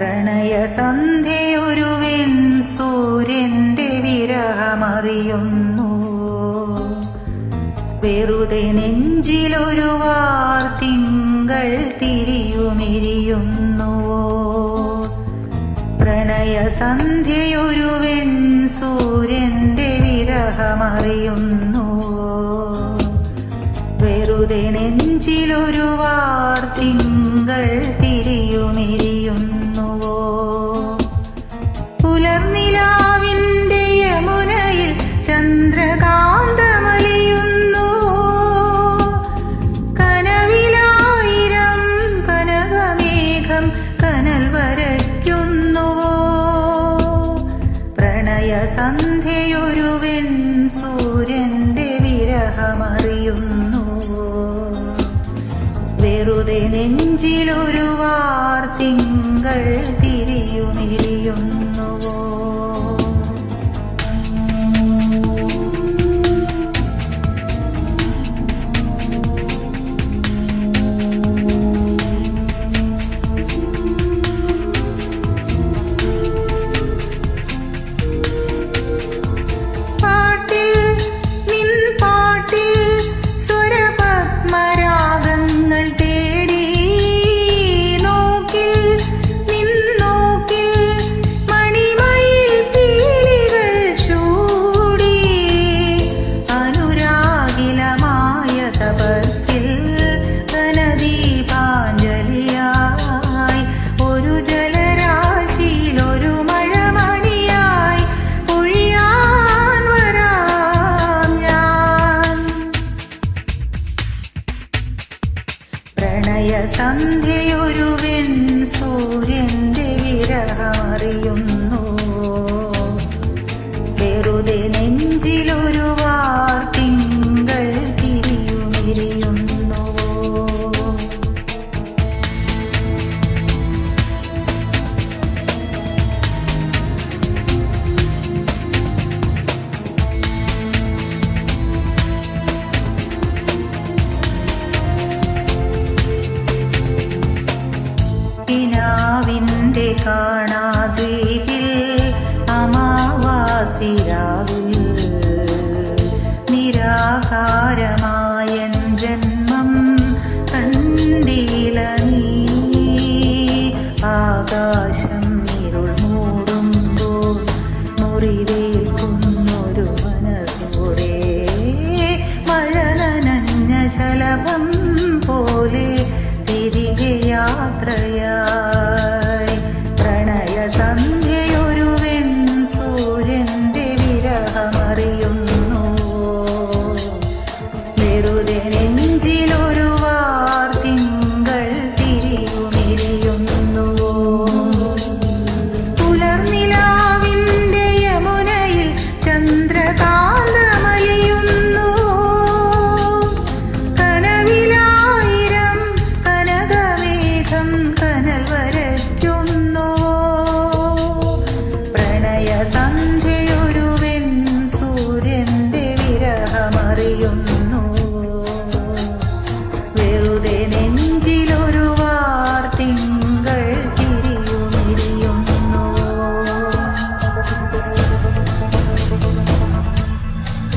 പ്രണയസന്ധ്യയൊരു വെൺ സൂര്യന്റെ വിരഹമറിയുന്നു. വെറുതെ നെഞ്ചിലൊരു വാർ തിങ്കൾ പ്രണയ പ്രണയസന്ധ്യയൊരു വെൺ സൂര്യന്റെ വിരഹമറിയുന്നു. വെറുതെ നെഞ്ചിലൊരു വാർ പ്രണയസന്ധ്യയൊരു വെൺ സൂര്യന്റെ വിരഹമറിയുന്നു. വെറുതെ നെഞ്ചിലൊരു വാർത്തിങ്കൾ തിങ്കൾ പ്രണയസന്ധ്യയൊരു സൂര്യന്റെ വിരഹറിയുന്നു കാണാദ്വീപിൽ അമാവാസി രാവിൽ നിരാകാരമായ ജന്മം കണ്ടീല ആകാശം ഇരുൾ മൂടുമ്പോൾ മുറിവേൽക്കുന്നൊരു മനസ്സോടെ മഴ നനഞ്ഞ ശലഭം പോലെ തിരികെ യാത്രയാ you know